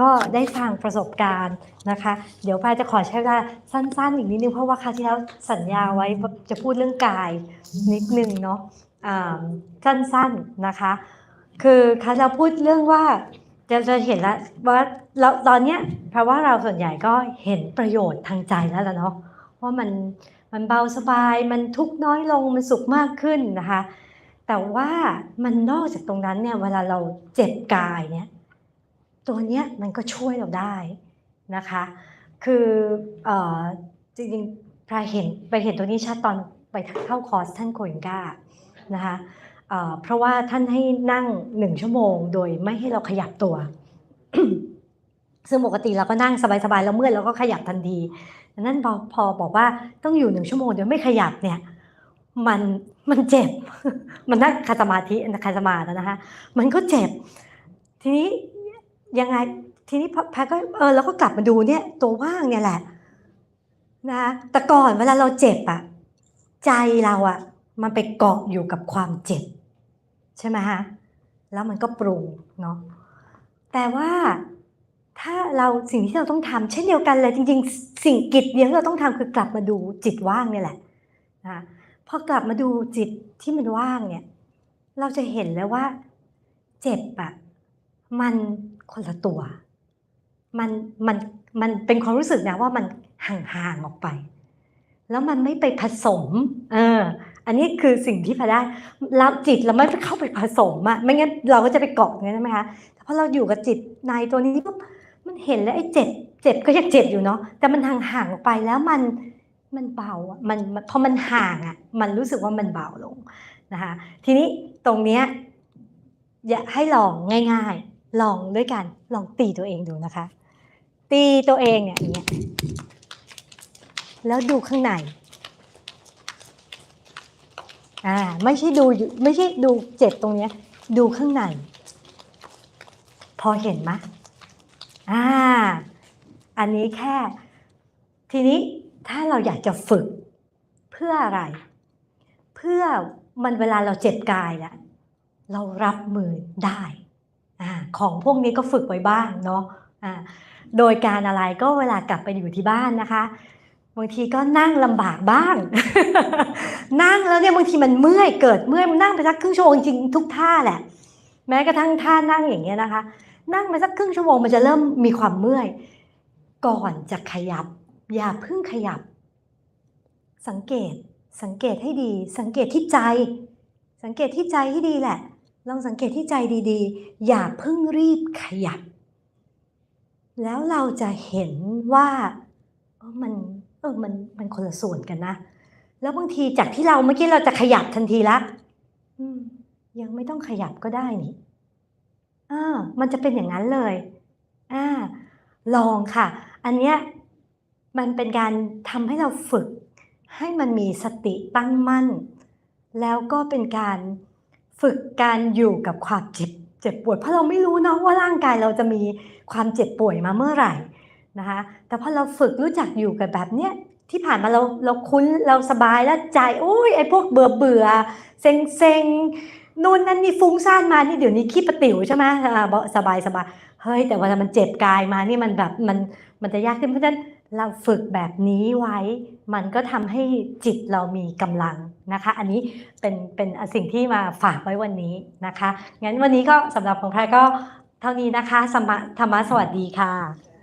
ก็ได้ฟังประสบการณ์นะคะ เดี๋ยวพายจะขอใช้เวลาสั้นๆ อีกนิดนึง เพราะว่าคราวที่แล้วสัญญาไว้จะพูดเรื่องกายนิดนึงเนาะอ่าสั้นๆนะคะ คือคราวที่เราพูดเรื่องว่าจะจะเห็นแล้วว่าเราตอนเนี้ยเพราะว่าเราส่วนใหญ่ก็เห็นประโยชน์ทางใจแล้วล่ะเนาะว่ามันมันเบาสบายมันทุกข์น้อยลงมันสุขมากขึ้นนะคะ แต่ว่ามันนอกจากตรงนั้นเนี่ยเวลาเราเจ็บกายเนี่ย ตัวเนี้ยมันก็ช่วยเราได้นะคะ คืออจริงๆพรายเห็นไปเห็นตัวนี้ชัดตอนไปเข้าคอร์สท่านโคยิงกานะคะเพราะว่าท่านให้นั่งหนึ่งชั่วโมง โดยไม่ให้เราขยับตัว ซึ่งปกติเราก็นั่งสบายๆแล้วเมื่อยเราก็ขยับทันทีนั้นพอพอบอกว่าต้องอยู่หนึ่งชั่วโมงโดยไม่ขยับเนี่ยมันมันเจ็บ มันนั่งคาสมาธิคาสมาธินะคะ มันก็เจ็บ ทีนี้ ยังไงทีนี้แพทย์ก็เออเราก็กลับมาดูเนี่ยตัวว่างเนี่ยแหละนะแต่ก่อนเวลาเราเจ็บอะใจเราอะมันไปเกาะอยู่กับความเจ็บ ใช่ไหมฮะแล้วมันก็ปรุงเนาะแต่ว่าถ้าเราสิ่งที่เราต้องทำเช่นเดียวกันเลยจริงๆ สิ่งกิจเดียวที่เราต้องทำคือกลับมาดูจิตว่างเนี่ยแหละนะพอกลับมาดูจิตที่มันว่างเนี่ย เราจะเห็นแล้วว่า เจ็บอะมัน คนละตัว มันมันมันเป็นความรู้สึกนะว่ามันห่างๆออกไป แล้วมันไม่ไปผสม เออ อันนี้คือสิ่งที่พอได้เราจิตเราไม่เข้าไปผสมอะไม่งั้นเราก็จะไปเกาะอย่างนั้นใช่ไหมคะแต่พอเราอยู่กับจิตในตัวนี้ปุ๊บมันเห็นแล้วไอ้เจ็บ เจ็บก็ยังเจ็บอยู่เนาะแต่มันห่างๆออกไปแล้วมันมันเบาอะมันพอมันห่างอะมันรู้สึกว่ามันเบาลงนะคะทีนี้ตรงเนี้ยอยากให้ลองง่าย ๆ ลองด้วยกันลองตีตัวเองดูนะคะ ตีตัวเองเนี่ยอย่างเงี้ยแล้วดูข้างในอ่าไม่ใช่ดูไม่ใช่ดูเจ็บตรงเนี้ยดูข้างใน พอเห็นไหมอ่า อันนี้แค่ ทีนี้ถ้าเราอยากจะฝึกเพื่ออะไร เพื่อมันเวลาเราเจ็บกายแล้วเรารับมือได้ อของพวกนี้ก็ฝึกไว้บ้างเนาะอ่าโดยการอะไรก็เวลากลับไปอยู่ที่บ้านนะคะบางทีก็นั่งลำบากบ้าง นั่งแล้วเนี่ยบางทีมันเมื่อยเกิดเมื่อยมันนั่งไปสักครึ่งชั่วโมงจริงทุกท่าแหละ แม้กระทั่งท่านั่งอย่างเงี้ยนะคะ นั่งไปสักครึ่งชั่วโมงมันจะเริ่มมีความเมื่อย ก่อนจะขยับ อย่าเพิ่งขยับ สังเกตสังเกตให้ดี สังเกตที่ใจ สังเกตที่ใจให้ดีแหละ ลองสังเกตที่ใจดีๆ อย่าเพิ่งรีบขยับ แล้วเราจะเห็นว่าเออมันเออมันมันคนละส่วนกันนะ แล้วบางทีจากที่เราเมื่อกี้เราจะขยับทันทีละยังไม่ต้องขยับก็ได้นี่อ่ามันจะเป็นอย่างนั้นเลยอ่าลองค่ะ อันเนี้ยมันเป็นการทำให้เราฝึก ให้มันมีสติตั้งมั่น แล้วก็เป็นการ ฝึกการอยู่กับความเจ็บเจ็บปวด เพราะเราไม่รู้เนาะว่าร่างกายเราจะมีความเจ็บป่วยมาเมื่อไหร่นะคะแต่พอเราฝึกรู้จักอยู่กับแบบเนี้ยที่ผ่านมาเราเราคุ้นเราสบายแล้วใจโอ้ยไอ้พวกเบื่อเบื่อเซ็งเซ็งนู่นนั่นนี่ฟุ้งซ่านมานี่เดี๋ยวนี้ขี้ประติ๋วใช่ไหมอ่าสบายสบายเฮ้ยแต่วลามันเจ็บกายมานี่มันแบบมันมันจะยากขึ้นเพราะฉะนั้น เราฝึกแบบนี้ไว้ มันก็ทำให้จิตเรามีกำลังนะคะ อันนี้เป็นเป็นสิ่งที่มาฝากไว้วันนี้นะคะ งั้นวันนี้ก็สำหรับของใครก็เท่านี้นะคะสมธรรมะสวัสดีค่ะ